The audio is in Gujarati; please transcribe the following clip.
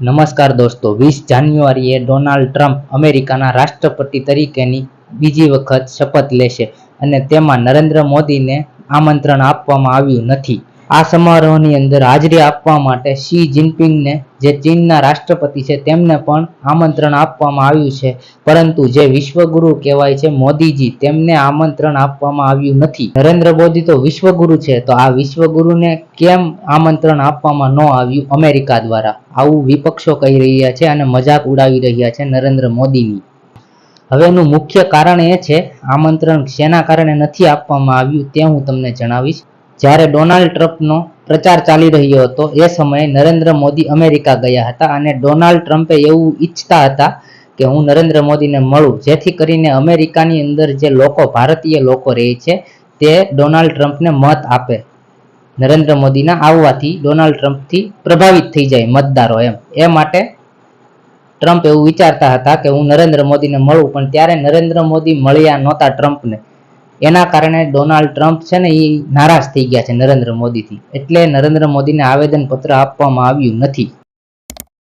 નમસ્કાર દોસ્તો, વીસ જાન્યુઆરીએ ડોનાલ્ડ ટ્રમ્પ અમેરિકાના રાષ્ટ્રપતિ તરીકેની બીજી વખત શપથ લેશે અને તેમાં નરેન્દ્ર મોદીને આમંત્રણ આપવામાં આવ્યું નથી. આ સમારોહની અંદર હાજરી આપવા માટે શી જિનપિંગને, જે ચીનના રાષ્ટ્રપતિ છે, તેમને પણ આમંત્રણ આપવામાં આવ્યું છે. પરંતુ જે વિશ્વગુરુ કહેવાય છે મોદીજી, તેમને આમંત્રણ આપવામાં આવ્યું નથી. નરેન્દ્ર મોદી તો વિશ્વગુરુ છે, તો આ વિશ્વગુરુને કેમ આમંત્રણ આપવામાં ન આવ્યું અમેરિકા દ્વારા? આવું વિપક્ષો કહી રહ્યા છે અને મજાક ઉડાવી રહ્યા છે નરેન્દ્ર મોદીની. હવેનું મુખ્ય કારણ એ છે, આમંત્રણ શેના કારણે નથી આપવામાં આવ્યું તે હું તમને જણાવીશ. જ્યારે ડોનાલ્ડ ટ્રમ્પનો પ્રચાર ચાલી રહ્યો હતો, એ સમયે નરેન્દ્ર મોદી અમેરિકા ગયા હતા અને ડોનાલ્ડ ટ્રમ્પે એવું ઈચ્છતા હતા કે હું નરેન્દ્ર મોદીને મળું, જેથી કરીને અમેરિકાની અંદર જે લોકો, ભારતીય લોકો રહે છે, તે ડોનાલ્ડ ટ્રમ્પને મત આપે. નરેન્દ્ર મોદીના આવવાથી ડોનાલ્ડ ટ્રમ્પથી પ્રભાવિત થઈ જાય મતદારો એમ. એ માટે ટ્રમ્પ એવું વિચારતા હતા કે હું નરેન્દ્ર મોદીને મળું, પણ ત્યારે નરેન્દ્ર મોદી મળ્યા નહોતા ટ્રમ્પને. એના કારણે ડોનાલ્ડ ટ્રમ્પ છે ને એ નારાજ થઈ ગયા છે નરેન્દ્ર મોદીથી. એટલે નરેન્દ્ર મોદીને આવેદનપત્ર આપવામાં આવ્યું નથી.